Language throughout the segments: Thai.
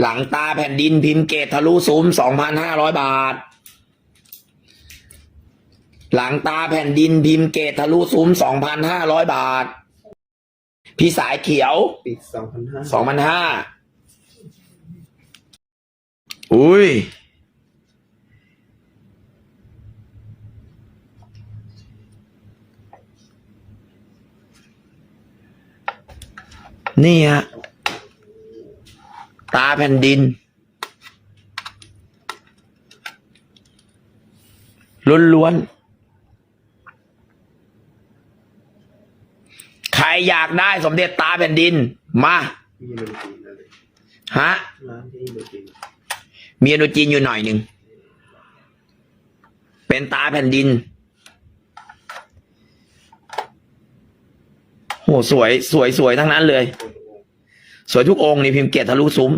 หลังตาแผ่นดินพิมพ์เกตทะลุซุ้มสองพันห้าร้อยบาท หลังตาแผ่นดินพิมพ์เกตทะลุซุ้มสองพันห้าร้อยบาท พี่สายเขียวปิดสองพันห้าสองพันห้าอุ้ย นี่ฮะ ตาแผ่นดินล้วนๆ ใครอยากได้สมเด็จตาแผ่นดิน มามีโนจีนอะไรฮะร้านทิจีนมีอนุจีนอยู่หน่อยหนึ่ง เป็นตาแผ่นดิน โห สวย สวย สวยทั้งนั้นเลย สวยทุกองค์นี่พิมพ์เกียรติทะลุซุ้ม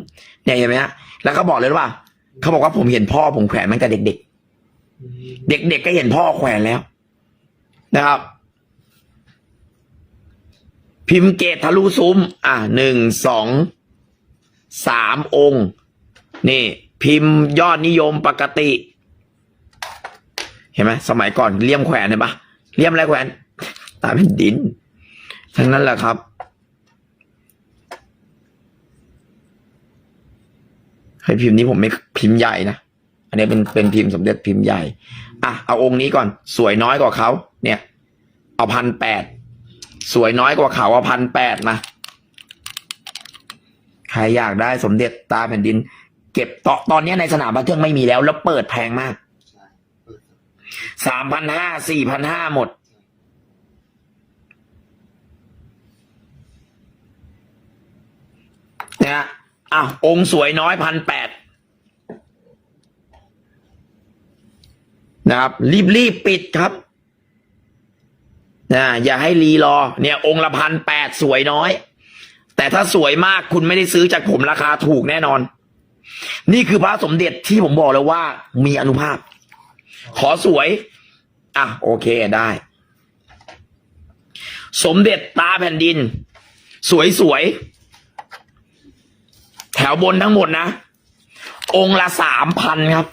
เนี่ยเห็นไหมฮะแล้วเขาบอกเลยว่าเขาบอกว่าผมเห็นพ่อผมแขวนตั้งแต่เด็ก ๆ เด็กๆก็เห็นพ่อแขวนแล้ว นะครับ พิมพ์เกตทะลุซุ้ม อะหนึ่งสองสามองค์ นี่ พิมพ์ยอดนิยมปกติ เห็นไหมสมัยก่อนเลี่ยมแขวนเห็นปะเลี่ยมอะไรแขวนตาเป็นดินทั้งนั้นแหละครับ ให้พิมพ์นี้ผมไม่พิมพ์ใหญ่นะ อันนี้เป็นเป็นพิมพ์สมเด็จพิมพ์ใหญ่ อะ เอาองค์นี้ก่อน สวยน้อยกว่าเขา เนี่ย เอาพันแปด สวยน้อยกว่าเขาเอาพันแปดมา ใครอยากได้สมเด็จตาแผ่นดิน เก็บตอตอนนี้ในสนามบันเทิงไม่มีแล้ว แล้วเปิดแพงมาก สามพันห้า สี่พันห้าหมดนะฮะ อะ องค์สวยน้อยพันแปดนะครับ รีบรีบปิดครับนะอย่าให้รีรอ เนี่ย องค์ละพันแปดสวยน้อย แต่ถ้าสวยมากคุณไม่ได้ซื้อจากผมราคาถูกแน่นอน นี่คือพระสมเด็จที่ผมบอกเลยว่า มีอนุภาพ ขอสวย อะ โอเคได้ สมเด็จตาแผ่นดิน สวยสวย ถวบนทั้งหมดนะ องค์ละสามพันครับ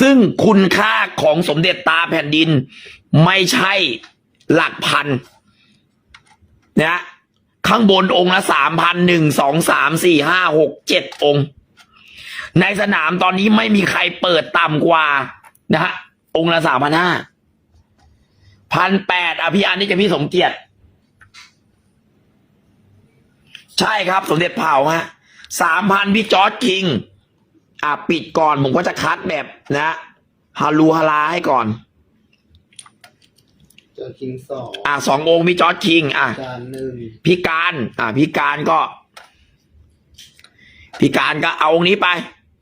ซึ่งคุณค่าของสมเด็จตาแผ่นดิน ไม่ใช่หลักพันนะข้างบนองค์ละสามพันหนึ่งสองสามสี่ห้าหกเจ็ดองค์ ในสนามตอนนี้ไม่มีใครเปิดต่ำกว่านะฮะองค์ละสามพันห้าพันแปดอภิอันนี่จะพี่สมเกียรติ ใช่ครับ สมเด็จเผ่าฮะ สามพันพี่จอร์จคิง อะปิดก่อนผมก็จะคัดแบบนะฮารูฮาราให้ก่อนเจอคิงสองอะสององค์พี่จอร์จคิง อะ จานหนึ่งพี่การ อะพี่การก็ พี่การก็เอาองค์นี้ไป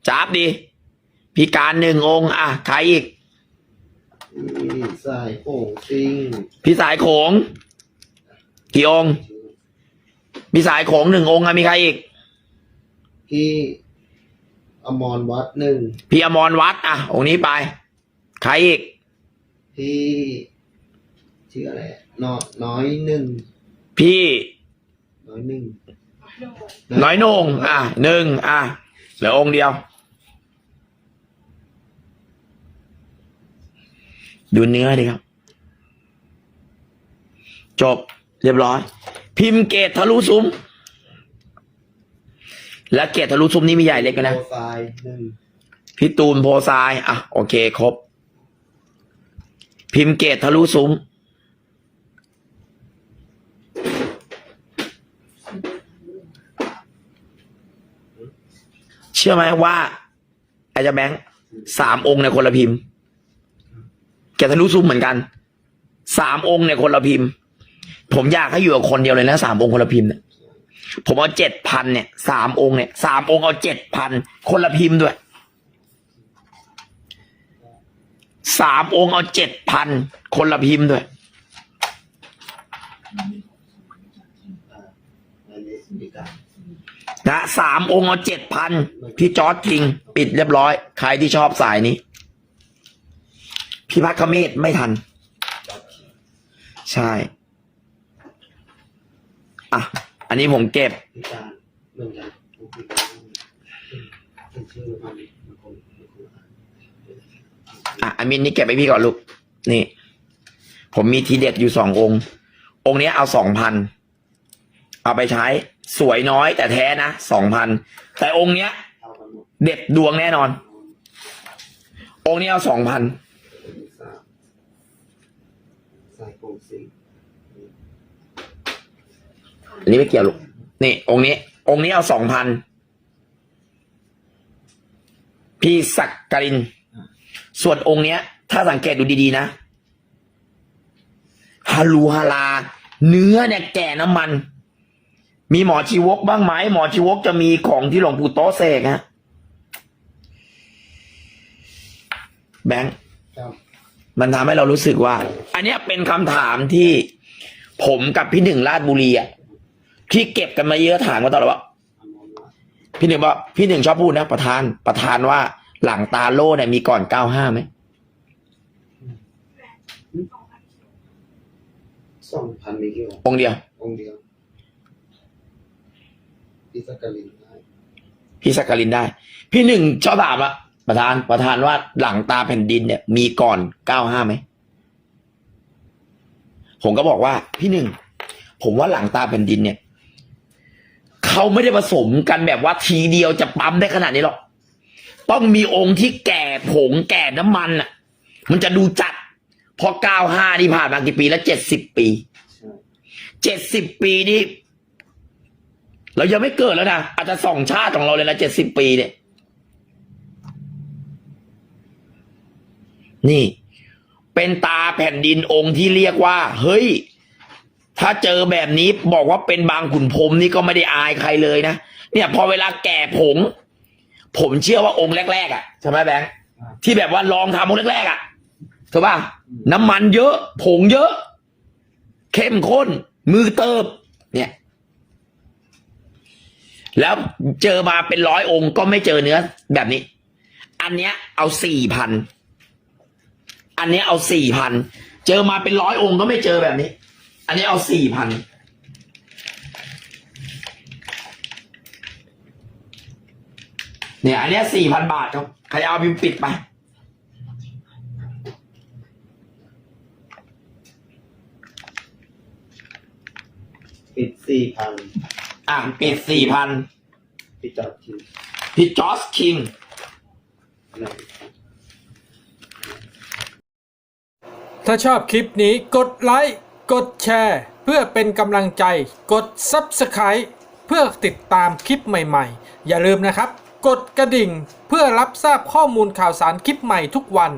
จับดีพี่การหนึ่งองค์ อะใครอีก มีสายโป่งซิงพี่สายโขงกี่องค์พี่สายโขงหนึ่งองค์อะมีใครอีก พี่อมรวัดหนึ่งพี่อมรวัดอะองค์นี้ไป ใครอีก พี่ชื่ออะไรน้อยน้อยหนึ่งพี่ น้อยหนึ่งน้อยโหนงอะหนึ่งอะเหลือองค์เดียว ดูเนื้อดิครับ จบเรียบร้อย พิมพ์เกตทะลุซุ้ม และเกตทะลุซุ้มนี่มีใหญ่เล็กกันนะโปรไฟล์หนึ่งพี่ตูนโพทรายอะโอเคครบ พิมพ์เกตทะลุซุ้ม เชื่อไหมว่าอาจารย์แบงค์สามองค์ในยคนละพิมพ์ เกตทะลุซุ้มเหมือนกันสามองค์ในยคนละพิมพ์ ผมอยากให้อยู่กับคนเดียวเลยนะสามองค์คนละพิมพ์เนี่ย ผมเอาเจ็ดพันเนี่ยสามองค์เนี่ยสามองค์เอาเจ็ดพันคนละพิมพ์ด้วยสามองค์เอาเจ็ดพันคนละพิมพ์ด้วยนะสามองค์เอาเจ็ดพันพี่จอร์ดคิง ปิดเรียบร้อย ใครที่ชอบสายนี้ พี่พักเมธไม่ทัน ใช่ อะ อันนี้ผมเก็บ อะอามินนี่เก็บไปพี่ก่อนลูก นี่ ผมมีทีเด็ดอยู่สององค์ องค์นี้เอาสองพัน เอาไปใช้ สวยน้อยแต่แท้นะสองพัน แต่องค์เนี้ย เด็ดดวงแน่นอน องค์นี้เอาสองพันสามสายโกงสิ อันนี้ไม่เกี่ยวลูกนี่ องค์นี้ องค์นี้เอาสองพันพี่สักกริน ส่วนองค์เนี้ย ถ้าสังเกตดูดีๆนะฮาลูฮาลา เนื้อเนี่ยแก่น้ำมัน มีหมอชีวกบ้างไหมหมอชีวกจะมีของที่หลวงปู่โตเสกฮะแบงค์มันทำให้เรารู้สึกว่า อันเนี้ยเป็นคำถามที่ผมกับพี่หนึ่งราชบุรีอะ ที่เก็บกันมาเยอะถามมาตลอดว่าอันนั้นว่า พี่หนึ่งบอกพี่หนึ่งชอบพูดนะ ประธานประธานว่าหลังตาโล่เนี่ยมีก่อนเก้าห้าไหมสองพันมีกี่องค์องค์เดียวองค์เดียวพิสกลินได้พี่สักกลินได้ พี่หนึ่งชอบถามอะประธานประธานว่าหลังตาแผ่นดินเนี่ย มีก่อนเก้าห้าไหมผมก็บอกว่า พี่หนึ่งผมว่าหลังตาแผ่นดินเนี่ย เขาไม่ได้ผสมกันแบบว่าทีเดียวจะปั๊มได้ขนาดนี้หรอก ต้องมีองค์ที่แก่ผงแก่น้ำมันอะ มันจะดูจัด พอเก้าห้านี่ผ่านมากี่ปีแล้วเจ็ดสิบปี เจ็ดสิบปีนี่เรายังไม่เกิดแล้วนะ อาจจะสองชาติของเราเลยนะเจ็ดสิบปีเนี่ย นี่ เป็นตาแผ่นดินองค์ที่เรียกว่า เฮ้ย ถ้าเจอแบบนี้บอกว่าเป็นบางขุนพรมนี่ก็ไม่ได้อายใครเลยนะเนี่ย พอเวลาแก่ผง ผมเชื่อว่าองค์แรกๆอะใช่ไหมแบงค์ที่แบบว่าลองทำองค์แรกๆอะถูกป่ะน้ำมันเยอะ ผงเยอะ เข้มข้น มือเติบ เนี่ย แล้วเจอมาเป็นร้อยองค์ก็ไม่เจอเนื้อแบบนี้ อันเนี้ย เอาสี่พันอันเนี้ยเอาสี่พันเจอมาเป็นร้อยองค์ก็ไม่เจอแบบนี้ อันนี้เอาสี่พันเนี่ย อันเนี้ยสี่พันบาทครับใครเอาพิมพ์ปิดไป ปิดสี่พันอะปิดสี่พันพี่จอดทีพี่จอสคิงหนึ่งถ้าชอบคลิปนี้กดไลค์ กดแชร์ เพื่อเป็นกำลังใจ กด Subscribe เพื่อติดตามคลิปใหม่ๆ อย่าลืมนะครับ กดกระดิ่งเพื่อรับทราบข้อมูลข่าวสารคลิปใหม่ทุกวัน